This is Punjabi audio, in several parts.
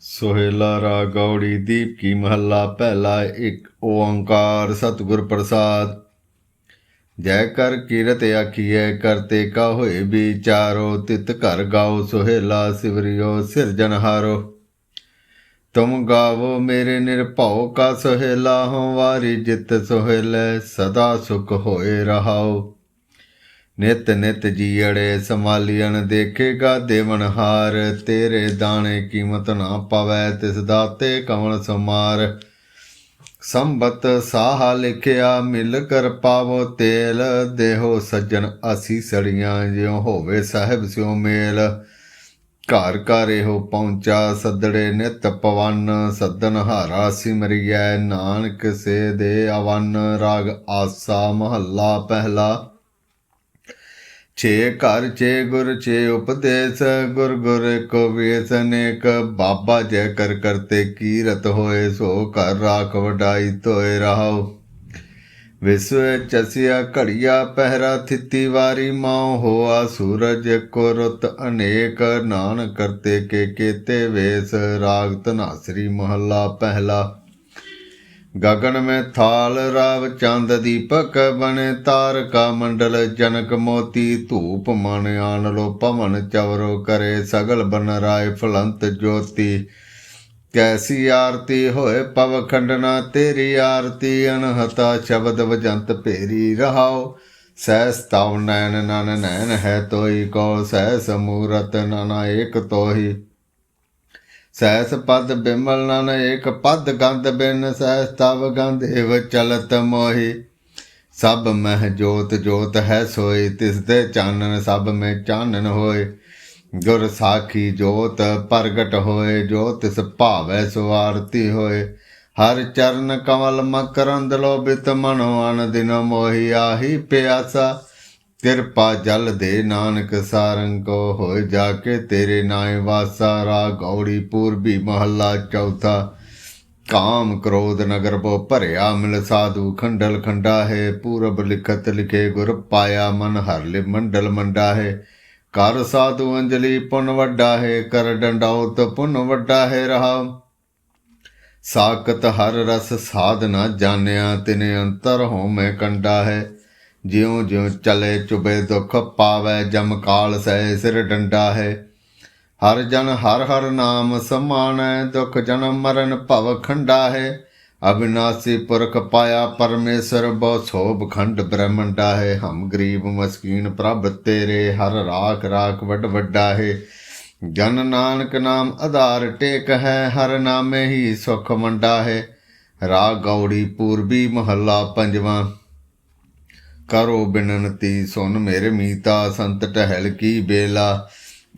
ਸੋਹਿਲਾ ਰਾ ਗੌੜੀ ਦੀਪ ਕੀ ਮਹੱਲਾ ਪਹਿਲਾ ਇੱਕ, ਓੰਕਾਰ ਸਤਿਗੁਰ ਪ੍ਰਸਾਦ। ਜੈ ਕਰ ਕੀਰਤ ਆਖੀਐ ਕਰਤੇ ਕਾ ਹੋਏ ਵਿਚਾਰੋ, ਤਿਤ ਘਰ ਗਾਓ ਸੋਹਿਲਾ ਸਿਵਰਿਓ ਸਿਰਜਨਹਾਰੋ ਤੁਮ ਗਾਵੋ ਮੇਰੇ ਨਿਰਭਉ, ਕਾ ਸੋਹਿਲਾ ਹੋ ਵਾਰੀ ਜਿਤ ਸੋਹਿਲੇ, ਸਦਾ ਸੁਖ ਹੋਏ ਰਹਾਓ। ਨਿਤ ਨਿਤ ਜੀੜੇ ਸਮਾਲੀਅਨ ਦੇਖੇਗਾ ਦੇਵਨ ਹਾਰ, ਤੇਰੇ ਦਾਣੇ ਕੀਮਤ ਨਾ ਪਵੈ ਤਿਸ ਦਾਤੇ ਕਵਣ ਸਮਾਰ। ਸੰਬਤ ਸਾਹ ਲਿਖਿਆ, ਮਿਲ ਕਰ ਪਾਵੋ ਤੇਲ, ਦੇਹੋ ਸੱਜਣ ਅਸੀਂ ਸੜੀਆਂ, ਜਿਉ ਹੋਵੇ ਸਾਹਿਬ ਸਿਉ ਮੇਲ। ਘਰ ਘਰ ਇਹੋ ਪਹੁੰਚਾ, ਸੱਦੜੇ ਨਿਤ ਪਵਨ ਸੱਦਨ ਹਾਰਾ ਸਿਮਰਿਐ, ਨਾਨਕ ਸੇ ਦੇ ਅਵਨ, ਰਾਗ ਆਸਾ ਮਹੱਲਾ ਪਹਿਲਾ। ਛੇ ਘਰ, ਛੇ ਗੁਰ, ਛੇ ਉਪਦੇਸ਼, ਗੁਰ ਗੁਰ ਕੋ ਵੇਸ ਅਨੇਕ ਬਾਬਾ ਜੈ ਕਰ ਕਰਤੇ ਕੀਰਤ ਹੋਏ, ਸੋ ਘਰ ਰਾਖ ਵਡਾਈ ਤੋਏ ਰਹਾਉ। ਵਿਸਵ ਚਸਿਆ ਘੜੀਆ ਪਹਿਰਾ ਥਿੱਤੀ ਵਾਰੀ ਮਾਉ ਹੋਆ। ਸੂਰਜ ਕੋ ਰੁੱਤ ਅਨੇਕ ਨਾਨ ਕਰਤੇ ਕੇ ਕੇਤੇ ਵੇਸ। ਰਾਗ ਧਨਾਸਰੀ ਮਹੱਲਾ ਪਹਿਲਾ। ਗਗਨ ਮੈਂ ਥਾਲ ਰਾਵ ਚੰਦ ਦੀਪਕ ਬਣੇ ਤਾਰਕਾ ਮੰਡਲ ਜਨਕ ਮੋਤੀ ਧੂਪ ਮਨ ਆਣ ਲੋ ਪਵਨ ਚਵਰੋ ਕਰੇ ਸਗਲ ਬਨ ਰਾਏ ਫਲੰਤ ਜੋਤੀ। ਕੈਸੀ ਆਰਤੀ ਹੋਏ ਪਵ ਖੰਡਨਾ, ਤੇਰੀ ਆਰਤੀ ਅਨਹਤਾ, ਸ਼ਬਦ ਵਜੰਤ ਭੇਰੀ ਰਹਾਓ। ਸਹਿਸ ਤਵ ਨੈਣ, ਨਨ ਨੈਣ ਹੈ ਤੋਈ ਕੋ, ਸਹਿ ਸਮੂਰਤ ਨਨ ਏਕ ਤੋਹੀ। ਸਹਿਸ ਪਦ ਬਿਮਲ ਨਨ ਏਕ ਪਦ ਗੰਧ ਬਿਨ ਸਹਿਸ ਤਵ ਗੰਧ ਏਵ ਚਲਤ ਮੋਹੀ। ਸਭ ਮਹਿ ਜੋਤ ਜੋਤ ਹੈ ਸੋਈ ਤਿਸ ਦੇ ਚਾਨਣ ਸਭ ਮੇ ਚਾਨਣ ਹੋਏ ਗੁਰ ਸਾਖੀ ਜੋਤ ਪ੍ਰਗਟ ਹੋਏ ਜੋ ਤਿਸ ਭਾਵੈ ਸੋ ਆਰਤੀ ਹੋਏ ਹਰ ਚਰਨ ਕਮਲ ਮਕਰੰਦ ਲੋਭਿਤ ਮਨੋ ਅਨ ਦਿਨ ਮੋਹੀ ਆਹੀ ਪਿਆਸਾ। ਕਿਰਪਾ ਜਲ ਦੇ ਨਾਨਕ ਸਾਰੰਗ ਕੋ ਹੋਏ ਜਾ ਕੇ ਤੇਰੇ ਨਾਏ ਵਾਸਾ ਰਾ ਗੌੜੀ ਪੂਰਬੀ ਮਹੱਲਾ ਚੌਥਾ। ਕਾਮ ਕ੍ਰੋਧ ਨਗਰ ਬੋ ਭਰਿਆ, ਮਿਲ ਸਾਧੂ ਖੰਡਲ ਖੰਡਾ ਹੈ। ਪੂਰਬ ਲਿਖਤ ਲਿਖੇ ਗੁਰ ਪਾਇਆ, ਮਨ ਹਰ ਲਿ ਮੰਡਲ ਮੰਡਾ ਹੈ। ਕਰ ਸਾਧੂ ਅੰਜਲੀ ਪੁਨ ਵੱਡਾ ਹੈ, ਕਰ ਡੰਡਾਉਤ ਪੁਨ ਵੱਡਾ ਹੈ ਰਹਾ। ਸਾਕਤ ਹਰ ਰਸ ਸਾਧ ਨਾ ਜਾਣਿਆ, ਤਿਨੇ ਅੰਤਰ ਹੋ ਮੈਂ ਕੰਡਾ ਹੈ। ਜਿਉਂ ਜਿਉਂ ਚਲੇ ਚੁਬੇ ਦੁਖ ਪਾਵੈ, ਜਮ ਕਾਲ ਸਹਿ ਸਿਰ ਡੰਡਾ ਹੈ। ਹਰ ਜਨ ਹਰ ਹਰ ਨਾਮ ਸਮਾਨੈ ਦੁਖ ਜਨਮ ਮਰਨ ਭਵ ਖੰਡਾ ਹੈ। ਅਬਿਨਾਸੀ ਪੁਰਖ ਪਾਇਆ ਪਰਮੇਸ਼ਰ, ਬਹੁ ਸੋਭ ਖੰਡ ਬ੍ਰਹਮੰਡਾ ਹੈ। ਹਮ ਗਰੀਬ ਮਸਕੀਨ ਪ੍ਰਭ ਤੇਰੇ, ਹਰ ਰਾਖ ਰਾਖ ਵੱਡ ਵੱਡਾ ਹੈ। ਜਨ ਨਾਨਕ ਨਾਮ ਆਧਾਰ ਟੇਕ ਹੈ, ਹਰ ਨਾਮੇ ਹੀ ਸੁਖ ਮੰਡਾ ਹੈ। ਰਾਗ ਗੌੜੀ ਪੂਰਬੀ ਮਹੱਲਾ ਪੰਜਵਾਂ। ਕਰੋ ਬਿਨਨਤੀ, ਸੁਨ ਮੇਰੇ ਮੀਤਾ, ਸੰਤ ਟਹਿਲ ਕੀ ਬੇਲਾ।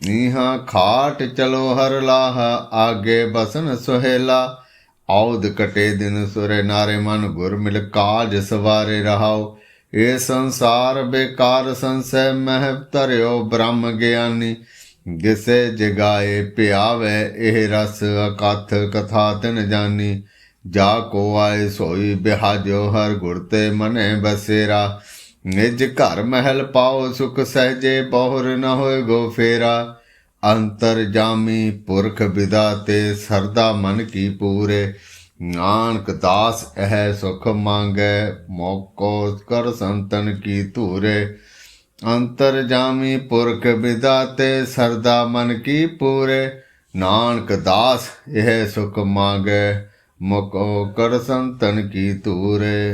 ਨੀਹਾਂ ਖਾਟ ਚਲੋ ਹਰ ਲਾਹ, ਆਗੇ ਬਸਨ ਸੁਹੇਲਾ। ਆਉਦ ਕਟੇ ਦਿਨ ਸੁਰੇ ਨਾਰੇ ਮਨ, ਗੁਰ ਮਿਲ ਕਾਜ ਸਵਾਰੇ ਰਹਾਓ। ਇਹ ਸੰਸਾਰ ਬੇਕਾਰ ਸੰਸੈ ਮਹਿ ਧਰਿਓ ਬ੍ਰਹਮ ਗਿਆਨੀ। ਜਿਸੇ ਜਗਾਏ ਪਿਆਵੇ ਇਹ ਰਸ, ਅਕਥ ਕਥਾ ਤਿਨ ਜਾਨੀ। ਜਾ ਕੋ ਆਏ ਸੋਈ, ਬਿਹਾਜੋ ਹਰ ਗੁਰ ਤੇ ਮਨੇ ਬਸੇਰਾ। ਨਿਜ ਘਰ ਮਹਿਲ ਪਾਓ ਸੁਖ ਸਹਜੇ, ਬਹੁਰ ਨ ਹੋਏ ਗੋ ਫੇਰਾ। ਅੰਤਰ ਜਾਮੀ ਪੁਰਖ ਵਿਦਾ ਤੇ ਸਰਦਾ ਮਨ ਕੀ ਪੂਰੇ। ਨਾਨਕ ਦਾਸ ਇਹ ਸੁਖ ਮੰਗੈ, ਮੋਕੋ ਕਰ ਸੰਤਨ ਕੀ ਧੂਰੇ। ਅੰਤਰ ਜਾਮੀ ਪੁਰਖ ਵਿਦਾ ਤੇ ਸਰਦਾ ਮਨ ਕੀ ਪੂਰੇ। ਨਾਨਕ ਦਾਸ ਇਹ ਸੁਖ ਮੰਗੈ, ਮੋਕੋ ਕਰ ਸੰਤਨ ਕੀ ਧੂਰੇ।